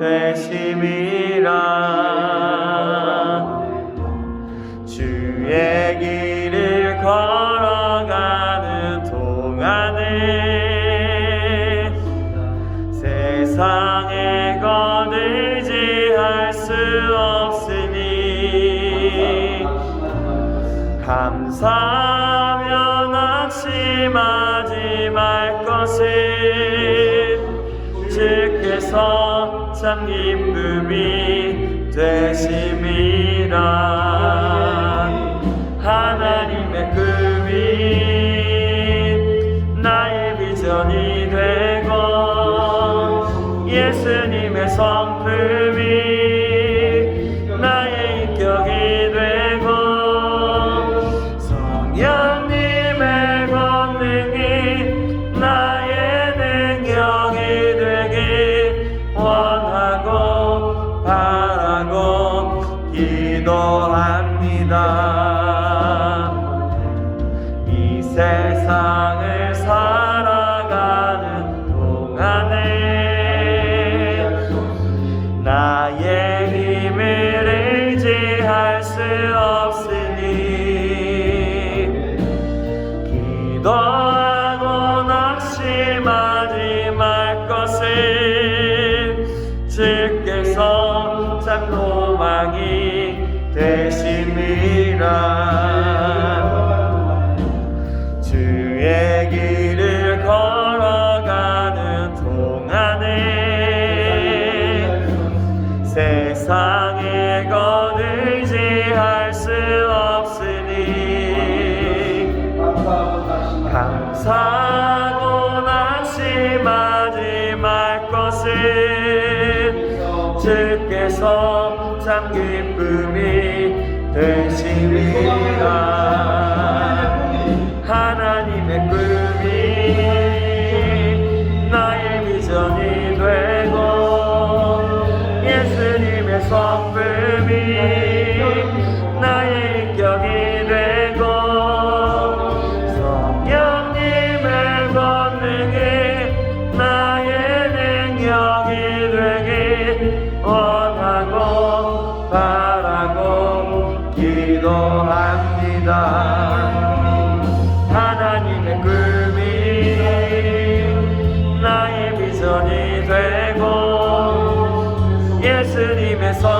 되심이라. 주의 길을 걸어가는 동안에 세상의 것 의지할 수 없으니 감사하며 낙심하지 말 것 은 주께서 참 기쁨이 되심이라. 하나님 기도합니다. 이 세상을 살아가는 동안에 나의 힘을 의지할 수 없으니 기도하고 낙심하지 말 것을 되심이라. 주의 길을 걸어가는 동안에 세상의 것 의지할 수 없으니 감사하고 낙심하지 말 것은 주께서 참 기쁨이 되심이라 하나님의 꿈이 나의 비전이 되고 예수님의 성품이 기도합니다. 하나님의 꿈이 나의 비전이 되고 예수님의 성